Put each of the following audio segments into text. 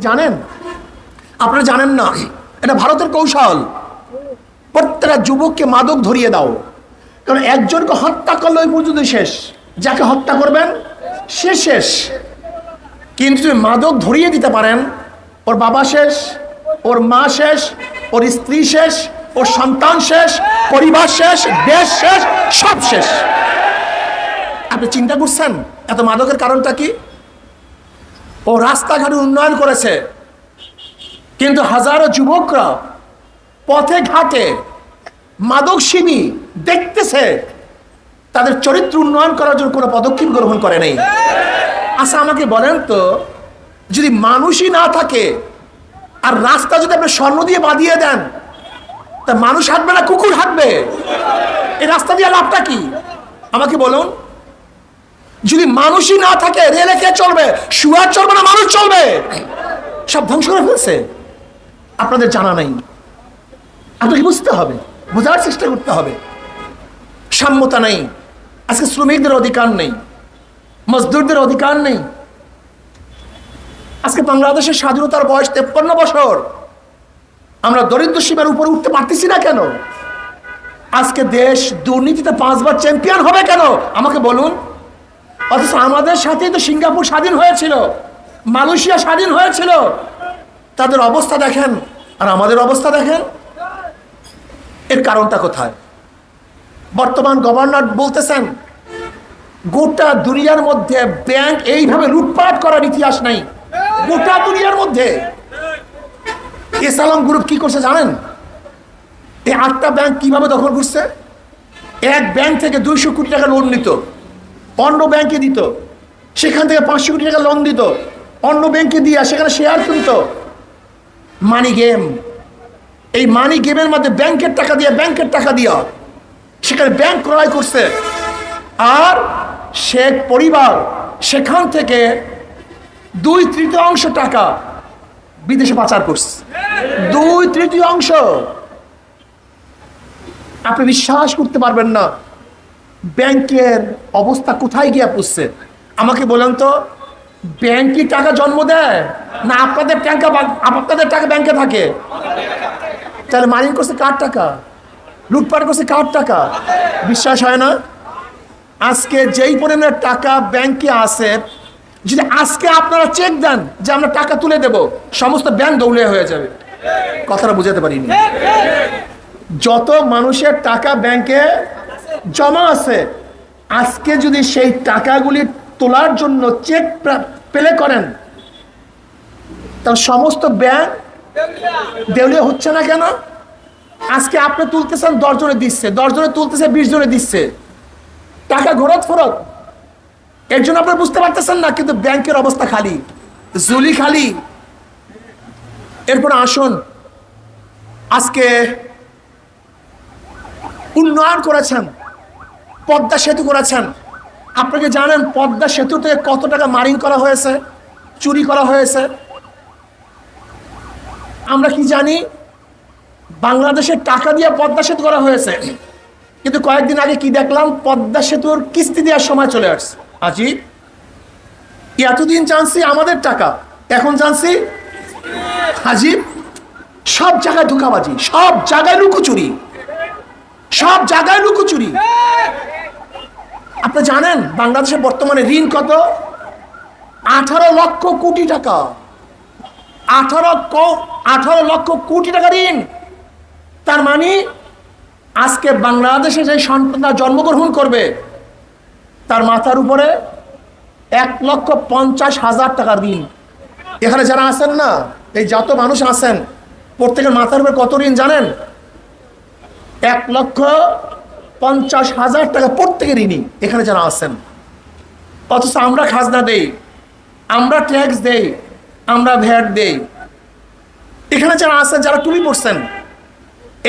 জানেন? আপনারা জানেন না, এটা ভারতের কৌশল। প্রত্যেকটা যুবককে মাদক ধরিয়ে দাও। কারণ একজনকে হত্যা করলে ওই পর্যন্ত শেষ। যাকে হত্যা করবেন, সে শেষ। কিন্তু যদি মাদক ধরিয়ে দিতে পারেন, ওর বাবা শেষ, ওর মা শেষ, ওর স্ত্রী শেষ, ওর সন্তান শেষ, পরিবার শেষ, দেশ শেষ, সব শেষ। আপনি চিন্তা করছেন, এত মাদকের কারণটা কি? ও রাস্তাঘাট উন্নয়ন করেছে। কিন্তু হাজারো যুবকরা পথে ঘাটে মাদক সিমি দেখতেছে, তাদের চরিত্র উন্নয়ন করার জন্য কোনো পদক্ষেপ গ্রহণ করে নেই। আচ্ছা আমাকে বলেন তো, যদি মানুষই না থাকে আর রাস্তা যদি আপনি স্বর্ণ দিয়ে বাঁধিয়ে দেন, তা মানুষ হাঁটবে না, কুকুর হাঁটবে? এই রাস্তা দিয়ে লাভটা কি? আমাকে বলুন। যদি মানুষই না থাকে, রেলে কে চলবে? শুয়ার চলবে না, মানুষ চলবে? সব ধ্বংস করে ফেলছে। আপনাদের জানা নাই। আপনাকে বুঝতে হবে, বোঝার চেষ্টা করতে হবে। সাম্যতা নেই। আজকে শ্রমিকদের অধিকার নেই। মজদুরদের অধিকার নেই। আজকে বাংলাদেশের স্বাধীনতার বয়স তেপ্পান্ন বছর। আমরা দরিদ্র সীমার উপরে উঠতে পারতেছি না কেন? আজকে দেশ দুর্নীতিতে পাঁচবার চ্যাম্পিয়ন হবে কেন? আমাকে বলুন। অথচ আমাদের সাথেই তো সিঙ্গাপুর স্বাধীন হয়েছিল, মালয়েশিয়া স্বাধীন হয়েছিল। তাদের অবস্থা দেখেন, আর আমাদের অবস্থা দেখেন, এর কারণটা কোথায়? বর্তমান গভর্নর বলতেছেন, গোটা দুনিয়ার মধ্যে ব্যাংক এইভাবে লুটপাট করার ইতিহাস নাই। গোটা দুনিয়ার মধ্যে। এসালাম গ্রুপ কি করছে জানেন? এই আটটা ব্যাংক কীভাবে দখল করছে? এক ব্যাংক থেকে দুইশো কোটি টাকা লোন নিত। অন্য ব্যাংকে দিত। সেখান থেকে পাঁচশো কোটি টাকা লোন দিত। অন্য ব্যাংকে দিয়া সেখানে শেয়ার কিনত মানি গেম এই মানি গেমের মধ্যে ব্যাংকের টাকা দিয়ে ব্যাংকের টাকা দিয়া সেখানে ব্যাংক ক্রয় করছে। আর শেখ পরিবার সেখান থেকে দুই তৃতীয়াংশ টাকা বিদেশে পাচার করছে। দুই তৃতীয়াংশ। আপনি বিশ্বাস করতে পারবেন না। ব্যাংকের অবস্থা কোথায় গিয়ে পুষছে আমাকে বলেন তো ব্যাংকই টাকা জন্ম দেয়? না, আপনাদের টাকা আপনাদের টাকা ব্যাংকে থাকে। তাহলে মাইনিং করছে কার টাকা? লুটপাট করছে কার টাকা? বিশ্বাস হয় না? আজকে যেই পরিমাণের টাকা ব্যাংকে আছে, যদি আজকে আপনারা চেক দেন যে আমরা টাকা তুলে দেব, সমস্ত ব্যাংক দৌড়ে হয়ে যাবে। কথাটা বুঝাতে পারিনি। যত মানুষের টাকা ব্যাংকে জমা আছে। আজকে যদি সেই টাকাগুলি তোলার জন্য চেক পেলে করেন তার সমস্ত ব্যাংক দেউলিয়া হচ্ছে না কেন? আজকে আপনি তুলতেছেন দশ জনে দিচ্ছে, দশ জনে তুলতেছে, বিশ জনে দিচ্ছে। টাকা ঘোরত ফেরত। এর জন্য আপনারা বুঝতে পারতেছেন না, কিন্তু ব্যাংকের অবস্থা খালি জুলি খালি। এরপর আসুন। আজকে উন্নয়ন করেছেন। পদ্মা সেতু করেছেন। আপনাকে জানেন পদ্মা সেতুতে কত টাকা মারিং করা হয়েছে, চুরি করা হয়েছে? আমরা কি জানি বাংলাদেশের টাকা দিয়ে পদ্মা সেতু করা হয়েছে। কিন্তু কয়েকদিন আগে কি দেখলাম, পদ্মা সেতুর কিস্তি দেওয়ার সময় চলে আসছে। আজি, এতদিন জানছি আমাদের টাকা, এখন জানছি হাজিব সব জায়গায় ধোকাবাজি, সব জায়গায় লুকোচুরি, সব জায়গায় লুকোচুরি। আপনি জানেন বাংলাদেশে বর্তমানে ঋণ কত? আঠারো লক্ষ কোটি টাকা। আঠারো আঠারো লক্ষ কোটি টাকা ঋণ। তার মানে আজকে বাংলাদেশে যে সন্তানরা জন্মগ্রহণ করবে, তার মাথার উপরে এক লক্ষ পঞ্চাশ হাজার টাকা ঋণ। এখানে যারা আছেন না, এই যত মানুষ আছেন, প্রত্যেকের মাথার উপরে কত ঋণ জানেন? এক লক্ষ পঞ্চাশ হাজার টাকা প্রত্যেকের ঋণী এখানে যারা আছেন। অথচ আমরা খাজনা দেই, আমরা ট্যাক্স দেই, আমরা ভ্যাট দেই। এখানে যারা আছেন, যারা টুপি পরছেন,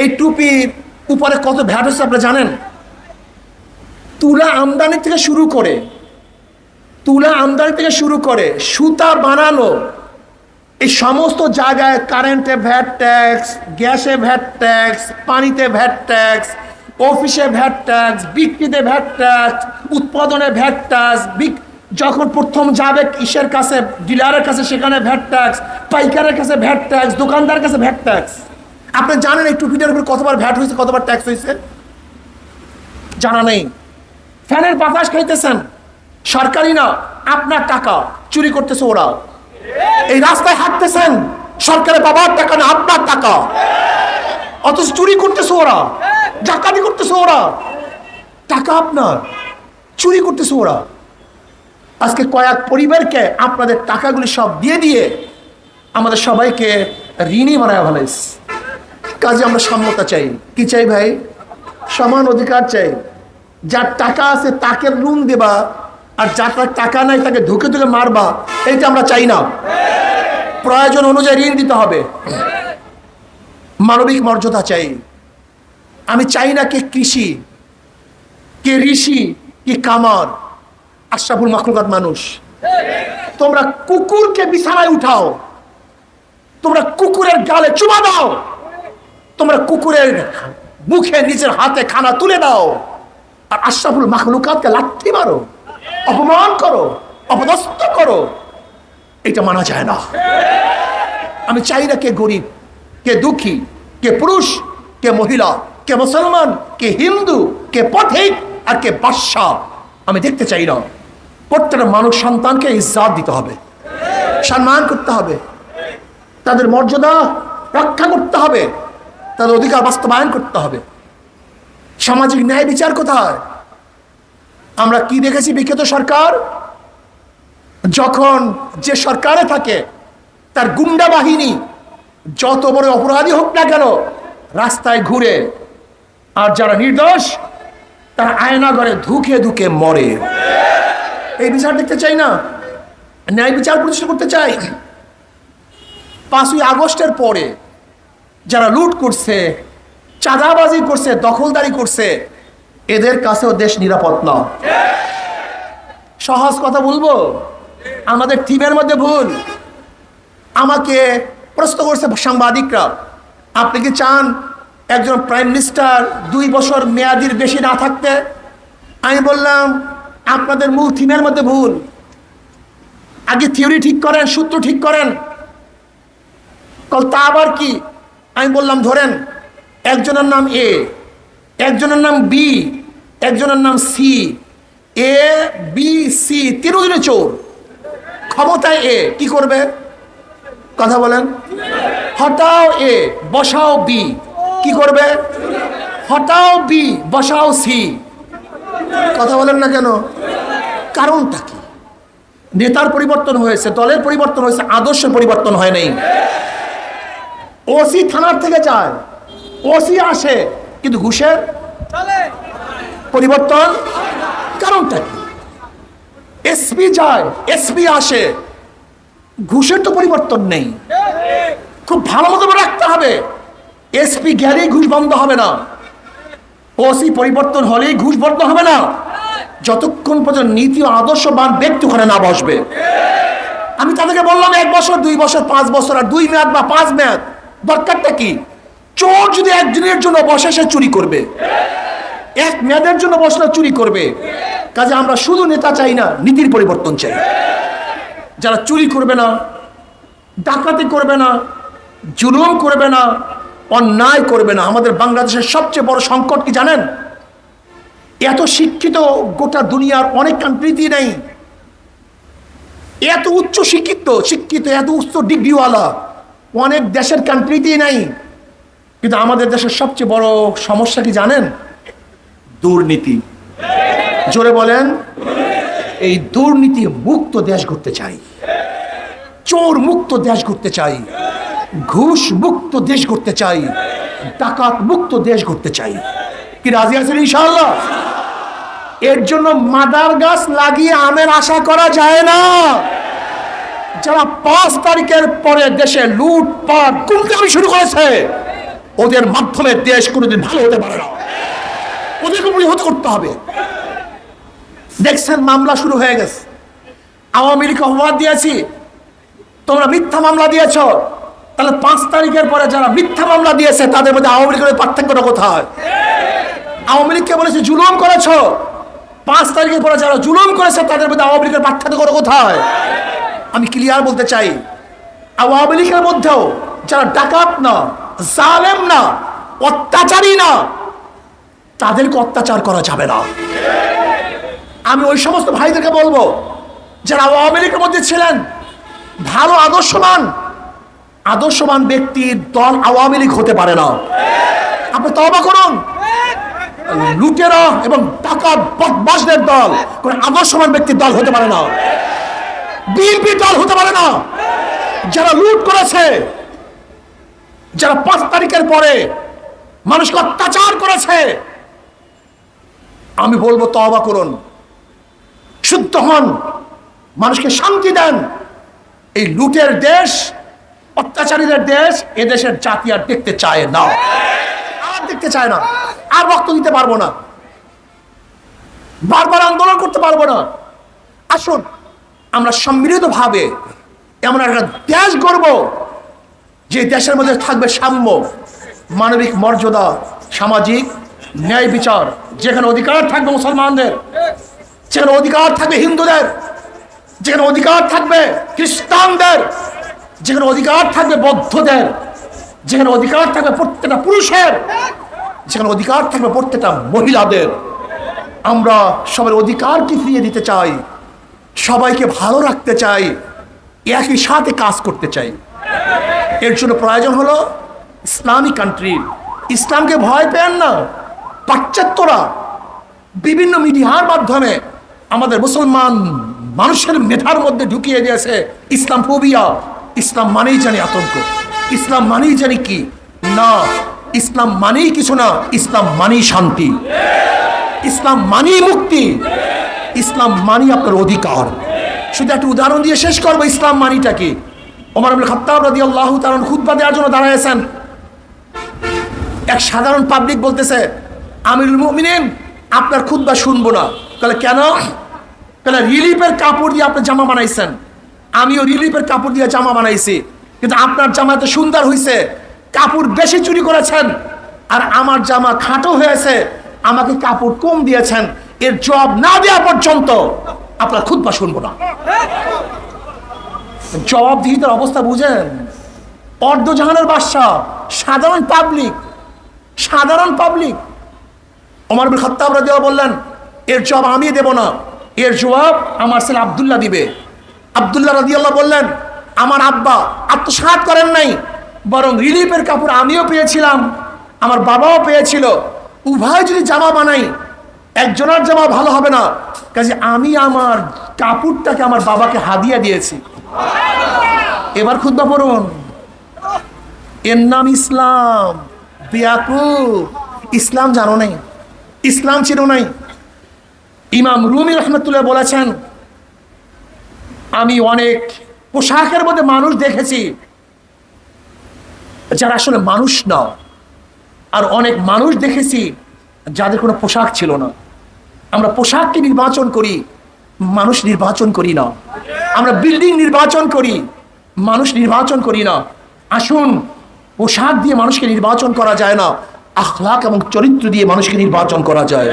এই টুপির উপরে কত ভ্যাট হচ্ছে আপনি জানেন? তুলা আমদানি থেকে শুরু করে, তুলা আমদানি থেকে শুরু করে, সুতা বানানো, এই সমস্ত জায়গায় কারেন্টে ভ্যাট ট্যাক্স গ্যাসে ভ্যাট ট্যাক্স পানিতে ভ্যাট ট্যাক্স অফিসে ভ্যাট ট্যাক্স বিক্রিতে ভ্যাট ট্যাক্স উৎপাদনে ভ্যাট ট্যাক্স যখন প্রথম যাবে ইসের কাছে, ডিলারের কাছে সেখানে ভ্যাট ট্যাক্স পাইকারের কাছে ভ্যাট ট্যাক্স দোকানদার কাছে ভ্যাট ট্যাক্স আপনি জানেন এই টুপিটার উপর কতবার ভ্যাট হয়েছে, কতবার ট্যাক্স হয়েছে? জানা নেই। ফ্যানের বাতাস খাইতেছেন। সরকারি না, আপনার টাকা চুরি করতেছে ওরা এই রাস্তায় হাঁটতেছেন, সরকারের বাবার টাকা না, আপনার টাকা। অথচ চুরি করতেছে ওরা ডাকাতি করতেছে ওরা। টাকা আপনার, চুরি করতেছে ওরা। আজকে কয়েক পরিবারকে আপনাদের টাকাগুলি সব দিয়ে দিয়ে আমাদের সবাইকে ঋণই বানায় ভালাইছে কাজে আমরা সাম্যতা চাই। কি চাই ভাই? সমান অধিকার চাই। যার টাকা আছে তাকে ঋণ দেবা, আর যার টাকা নাই তাকে ধুকে ধুকে মারবা, এইটা আমরা চাই না। প্রয়োজন অনুযায়ী ঋণ দিতে হবে। মানবিক মর্যাদা চাই। আমি চাই না কে কৃষি, কে ঋষি, কে কামার, আশরাফুল মাখলুকাত মানুষ। তোমরা কুকুরকে বিছানায় উঠাও, তোমরা কুকুরের গালে চুমা দাও, তোমরা কুকুরের মুখে নিজের হাতে খানা তুলে দাও, আর আশরাফুল মাখলুকাতকে লাঠি মারো, অপমান করো, অপদস্থ করো। এটা মানা যায় না। আমি চাই না কে গরিব, কে দুঃখী, কে পুরুষ, কে মহিলা কে মুসলমান, কে হিন্দু, কে পথিক আর কে বাদশাহ। আমি দেখতে চাই না প্রত্যেকটা মানুষ সন্তানকে ইজ্জাত দিতে হবে, সম্মান করতে হবে, তাদের মর্যাদা রক্ষা করতে হবে, তাদের অধিকার বাস্তবায়ন করতে হবে। সামাজিক ন্যায় বিচার কোথায়? আমরা কি দেখেছি বিখ্যাত সরকার? যখন যে সরকারে থাকে, তার গুন্ডা বাহিনী যত বড় অপরাধী হোক না কেন, রাস্তায় ঘুরে আর যারা নির্দোষ, তারা আয়না ঘরে ধুকে ধুকে মরে। এই বিচার দেখতে চাই না। ন্যায় বিচার প্রতিষ্ঠা করতে চাই। পাঁচই আগস্টের পরে যারা লুট করছে, চাঁদাবাজি করছে, দখলদারি করছে, এদের কাছেও দেশ নিরাপদ না। সহজ কথা বলব? আমাদের টিমের মধ্যে ভুল। আমাকে প্রশ্ন করছে সাংবাদিকরা। আপনি কি চান একজন প্রাইম মিনিস্টার দুই বছর মেয়াদির বেশি না থাকতে আমি বললাম, আপনাদের মূল থিমের মধ্যে ভুল। আগে থিওরি ঠিক করেন, সূত্র ঠিক করেন। কল তা আবার কি? আমি বললাম, ধরেন, একজনের নাম এ, একজনের নাম বি, একজনের নাম সি, এ, বি, সি তিনজনে চোর। ক্ষমতায় এ, কি করবে? কথা বলেন। হটাও এ, বসাও বি। কি করবে? হটাও বি বসাও সি কথা বলেন না কেন? কারণটা কি? নেতার পরিবর্তন হয়েছে, দলের পরিবর্তন হয়েছে, আদর্শের পরিবর্তন হয় নাই। ওসি থানার থেকে যায় ওসি আসে, কিন্তু ঘুষের পরিবর্তন কারণটা কি? এসপি যায় এসপি আসে, ঘুষের তো পরিবর্তন নেই। খুব ভালো মতো রাখতে হবে। এসপি গেলেই ঘুষ বন্ধ হবে না। ওসি পরিবর্তন হলেই ঘুষ বন্ধ হবে না। যতক্ষণ পর্যন্ত নীতি ও আদর্শবান ব্যক্তি ওখানে না বসবে। আমি তাদেরকে বললাম, এক বছর, দুই বছর, পাঁচ বছর আর দুই মেয়াদ বা পাঁচ মেয়াদ। দরকারটা কি? চোর যদি একদিনের জন্য বসে, সে চুরি করবে। এক মেয়াদের জন্য বসলে চুরি করবে। কাজে আমরা শুধু নেতা চাই না, নীতির পরিবর্তন চাই। যারা চুরি করবে না, ডাকাতি করবে না, জুলুম করবে না অন্যায় করবে না। আমাদের বাংলাদেশের সবচেয়ে বড় সংকট কি জানেন? এত শিক্ষিত গোটা দুনিয়ার অনেক কান্ট্রিতেই নেই। এত উচ্চ শিক্ষিত শিক্ষিত, এত উচ্চ ডিগ্রিওয়ালা অনেক দেশের কান্ট্রিতেই নাই। কিন্তু আমাদের দেশের সবচেয়ে বড় সমস্যা কি জানেন? দুর্নীতি। জোরে বলেন, এই দুর্নীতি মুক্ত দেশ করতে চাই। চোর মুক্ত দেশ করতে চাই। ঘুষ মুক্ত দেশ করতে চাই ডাকাত মুক্ত দেশ করতে চাই। কি রাজি আছেন ইনশাআল্লাহ? এর জন্য মাদার গাছ লাগিয়ে আমের আশা করা যায় না। যারা পাঁচ তারিখের পরে দেশে লুটপাট গুমটামি শুরু করেছে, ওদের মাধ্যমে দেশ কোনোদিন ভালো হতে পারে না। ওদেরকে প্রতিহত করতে হবে। দেখছেন, মামলা শুরু হয়ে গেছে। আওয়ামী লীগকে অপবাদ দিয়েছি। তোমরা মিথ্যা মামলা দিয়েছ। তাহলে পাঁচ তারিখের পরে যারা মিথ্যা মামলা দিয়েছে, তাদের মধ্যে আওয়ামী লীগের পার্থক্যটা কোথায়? আওয়ামী লীগকে বলেছে, জুলুম করেছ। পাঁচ তারিখের পরে যারা জুলুম করেছে, তাদের মধ্যে আওয়ামী লীগের পার্থক্য কোথায়? আমি ক্লিয়ার বলতে চাই, আওয়ামী লীগের মধ্যেও যারা ডাকাত না, জালেম না, অত্যাচারী না, তাদেরকে অত্যাচার করা যাবে না। আমি ওই সমস্ত ভাইদেরকে বলব, যারা আওয়ামী লীগের মধ্যে ছিলেন, ভালো আদর্শবান আদর্শবান ব্যক্তির দল আওয়ামী লীগ হতে পারে না। আপনি তবা করুন। লুটেরা এবং টাকা বদমাসদের দল, কোন আদর্শবান ব্যক্তির দল হতে পারে না। বিএনপি দল হতে পারে না। যারা লুট করেছে, যারা পাঁচ তারিখের পরে মানুষকে অত্যাচার করেছে, আমি বলব তবা করুন। শুদ্ধ হন, মানুষকে শান্তি দেন। এই লুটের দেশ অত্যাচারীদের দেশ, এ দেশের জাতি আর দেখতে চায় না। আর দেখতে চায় না। আর রক্ত দিতে পারব না। বারবার আন্দোলন করতে পারব না। আসুন, আমরা সম্মিলিতভাবে এমন একটা দেশ গড়ব, যে দেশের মধ্যে থাকবে সাম্য, মানবিক মর্যাদা, সামাজিক ন্যায় বিচার। যেখানে অধিকার থাকবে মুসলমানদের, যেখানে অধিকার থাকবে হিন্দুদের, যেখানে অধিকার থাকবে খ্রিস্টানদের যেখানে অধিকার থাকবে বদ্ধদের, যেখানে অধিকার থাকবে প্রত্যেকটা পুরুষের, যেখানে অধিকার থাকবে প্রত্যেকটা মহিলাদের। আমরা সবার অধিকারকে ফিরিয়ে দিতে চাই? সবাইকে ভালো রাখতে চাই, একই সাথে কাজ করতে চাই। এর জন্য প্রয়োজন হলো ইসলামিক কান্ট্রি ইসলামকে ভয় পেন না। পাশ্চাত্যরা বিভিন্ন মিডিয়ার মাধ্যমে আমাদের মুসলমান মানুষের মেধার মধ্যে ঢুকিয়ে দিয়েছে ইসলাম ফোবিয়া ইসলাম মানেই জানি আতঙ্ক। ইসলাম মানেই জানি কি? না, ইসলাম মানেই কিছু না, ইসলাম মানেই শান্তি। ইসলাম মানেই মুক্তি। ইসলাম মানি আপনার অধিকার। শুধু একটা উদাহরণ দিয়ে শেষ করব, ইসলাম মানিটা কি? ওমর আব্দুল খাত্তাব রাদি আল্লাহ তারণ খুদ্া দেওয়ার জন্য দাঁড়াইছেন এক সাধারণ পাবলিক বলতেছে, আমিরুল মুমিনিন, আপনার খুদ্া শুনব না। তাহলে কেন? তাহলে রিলিফের কাপড় দিয়ে আপনি জামা বানাইছেন। আমিও রিলিফের কাপড় দিয়ে জামা বানাইছি। কিন্তু আপনার জামা তো সুন্দর হয়েছে কাপড় বেশি চুরি করেছেন। আর আমার জামা খাটো হয়েছে। আমাকে কাপড় কম দিয়েছেন। এর জবাব না দেওয়া পর্যন্ত আপনার খুদ্া শুনব না। জবাবদিহিতার অবস্থা বুঝেন? অর্ধজাহানের বাদশাহ, সাধারণ পাবলিক সাধারণ পাবলিক ওমর বিন খত্তাব রাদিয়াল্লাহু বললেন, এর জবাব আমি দেব না। এর জবাব আমার ছেলে আব্দুল্লাহ দিবে। আব্দুল্লাহ রাদিয়াল্লাহ বললেন, আমার আব্বা আত্মসাৎ করেন নাই, বরং রিলিফের কাপড় আমিও পেয়েছিলাম, আমার বাবাও পেয়েছিল। উভয় যদি জামা বানাই, একজনের জামা ভালো হবে না। কাজে আমি আমার কাপড়টাকে আমার বাবাকে হাদিয়া দিয়েছি। এবার খুদ্া পড়ুন। এর নাম ইসলাম। ইসলাম জানো নাই? ইসলাম ছিল নাই? ইমাম রুমি রহমতুল্লাহ বলেছেন আমি অনেক পোশাকের মধ্যে মানুষ দেখেছি যারা আসলে মানুষ না আর অনেক মানুষ দেখেছি যাদের কোনো পোশাক ছিল না। আমরা পোশাককে নির্বাচন করি, মানুষ নির্বাচন করি না। আমরা বিল্ডিং নির্বাচন করি, মানুষ নির্বাচন করি না। আসুন, পোশাক দিয়ে মানুষকে নির্বাচন করা যায় না। আখলাক এবং চরিত্র দিয়ে মানুষকে নির্বাচন করা যায়।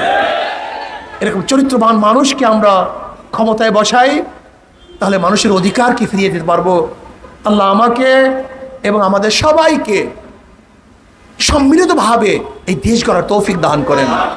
এরকম চরিত্রবান মানুষকে আমরা ক্ষমতায় বসাই। তাহলে মানুষের অধিকার কি ফিরিয়ে দিতে পারব? আল্লাহ আমাকে এবং আমাদের সবাইকে সম্মিলিতভাবে এই দেশ গড়ার তৌফিক দান করেন।